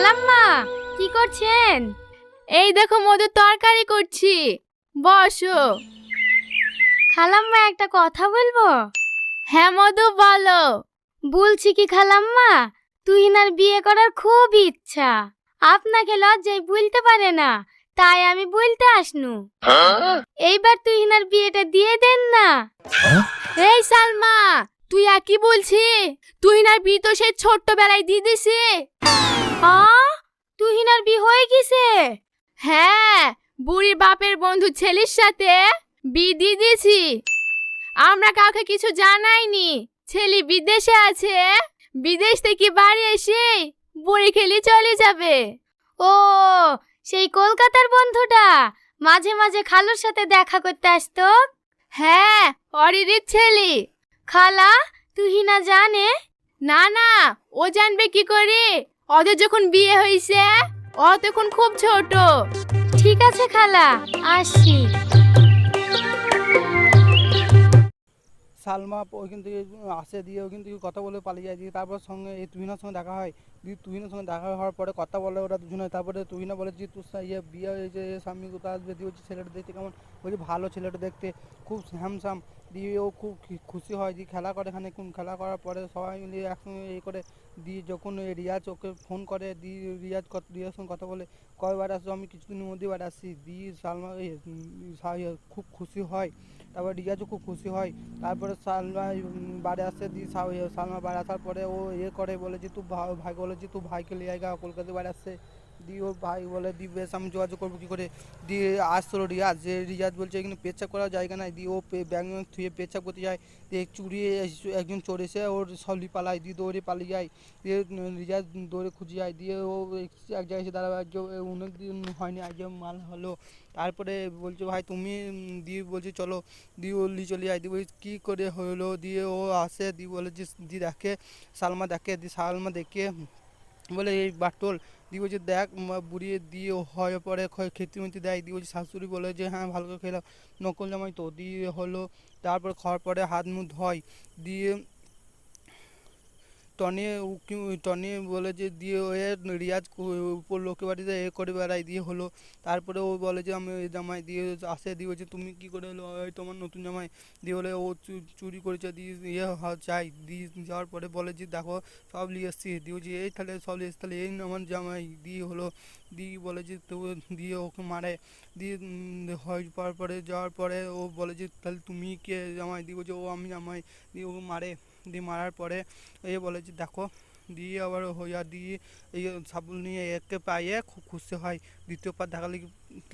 খালাম্মা কি করছেন? এই দেখো মধুর তরকারি করছি। বসো। খালাম্মা একটা কথা বলব? হ্যাঁ মধু বলো। বলছি কি খালাম্মা তুহিনার বিয়ে করার খুব ইচ্ছা। আপনাকে লজ্জায় বলতে পারে না তাই আমি বলতে আসনু। এইবার তুহিনার বিয়েটা দিয়ে দেন না। এই সালমা তুই একই বলছি? তুই না বি তো সেই ছোট্টবেলায় দিয়ে দিছি। আ? তুহিনার বিয়ে হয়ে গেছে? হ্যাঁ বুড়ির বাপের বন্ধু ছেলের সাথে বি দিয়ে দিয়েছি। আমরা কাউকে কিছু জানাইনি। ছেলে বিদেশে আছে। বিদেশ থেকে বাড়ি এসে বুড়ি খেলি চলে যাবে। ও, সেই কলকাতার বন্ধুটা মাঝে মাঝে খালুর সাথে দেখা করতে আসতো? হ্যাঁ অরিরির ছেলে। খালা, তুহিনা জানে? না না, ও জানবে কি করে? ওদের যখন বিয়ে হয়েছে ও তখন খুব ছোট। ঠিক আছে খালা আসি সালমা ওইখান থেকে আসে দিয়ে ওইখান থেকে কথা বলে পালিয়ে যায়। দিয়ে তারপর সঙ্গে এই তুহিনার সঙ্গে দেখা হয়। দিয়ে তুহিনার সঙ্গে দেখা হওয়ার পরে কথা বলে ওরা দুজনে। তারপরে তুহিনা বলে যে তোর ইয়ে বিয়ে হয়েছে স্বামী কোথায় আসবে? দিয়ে হচ্ছে ছেলেটা দেখতে কেমন? বলছে ভালো ছেলেটা দেখতে খুব হ্যামসাম দিয়ে ও খুব খুশি হয়। দিয়ে খেলা করে এখানে খেলা করার পরে সবাই মিলে একসঙ্গে এই করে দিয়ে যখন রিয়াজ ওকে ফোন করে দিয়ে রিয়াজ কত রিয়ার সঙ্গে কথা বলে কয়বার আসছো? আমি কিছুদিনের মধ্যে বার আসছি। দিয়ে সালমা ইয়ে, খুব খুশি হয়। তারপর রিয়াজও খুব খুশি হয়। তারপরে সালমা বাড়ি আসে দিয়ে সালমা বাড়ি আসার পরে ও ইয়ে করে বলে যে তুই ভাই বলে যে তুই ভাইকে নিয়ে আয় কলকাতায় বাড়ি আসছে দিয়ে ওর ভাই বলে দি বেশ আমি যোগাযোগ করব কী করে? দিয়ে আসলো রিয়াজ, যে রিয়াজ বলছে এখানে পেচ্ছাপ করার জায়গা নাই। দিয়ে ও ব্যাগ থুয়ে পেচ্ছাপ করতে যায়। দিয়ে চুরি একজন চোর এসে ওর সবলি পালায়, দিয়ে দৌড়ে পালিয়ে যায়। দিয়ে রিয়াজ দৌড়ে খুঁজে যায়। দিয়ে ও এক- জায়গায় এসে দাঁড়াবে অনেক দিন হয়নি আজ মাল হলো। তারপরে বলছে, ভাই তুমি দিয়ে বলছে, চলো। দিয়ে ও লি চলে যায়। দিয়ে বলছে, কী করে হলো? দিয়ে ও আসে। দিয়ে বলে যে, দি দেখে, সালমা দেখে দিয়ে সালমা দেখে। বলে, এই বাটল দিয়ে বলছে দেখ বুড়িয়ে দিয়ে হয় পরে খেতে মেতে দেয়। দিয়ে বলছে শাশুড়ি বলে যে হ্যাঁ ভালো করে খেলাম নকল জামাই তো, দিয়ে হলো, তারপর খাওয়ার পরে হাত মুখ ধয় দিয়ে টনি টনি বলে যে, দিয়ে ও এ রিয়াজ লোকের বাড়িতে এ করে বেড়ায় দিয়ে হলো। তারপরে ও বলে যে, আমি জামাই দিয়ে আসে দিয়ে বলছে, তুমি কী করে হলো ওই তোমার নতুন জামাই। দিয়ে বলে, ও চুরি করেছে দিয়ে ইয়ে চাই। দিয়ে যাওয়ার পরে বলে যে, দেখো, সব নিয়ে এসছি। দিয়ে বলছে, এই তাহলে সব নিয়ে তাহলে এই আমার জামাই দিয়ে হলো। দিয়ে বলে যে, তো দিয়ে ওকে মারে। দিয়ে হয় পরে, যাওয়ার পরে ও বলে যে, তাহলে তুমি কে জামাই? দিয়ে বলছে, ও আমি জামাই। দিয়ে ওকে মারে। দিয়ে মারার পরে এ বলে যে, দেখো, দিয়ে আবার হইয়া দিয়ে এই সাবুল নিয়ে একে পাইয়ে খুব খুশি হয়। দ্বিতীয় দ্বিতীয়বার দেখালে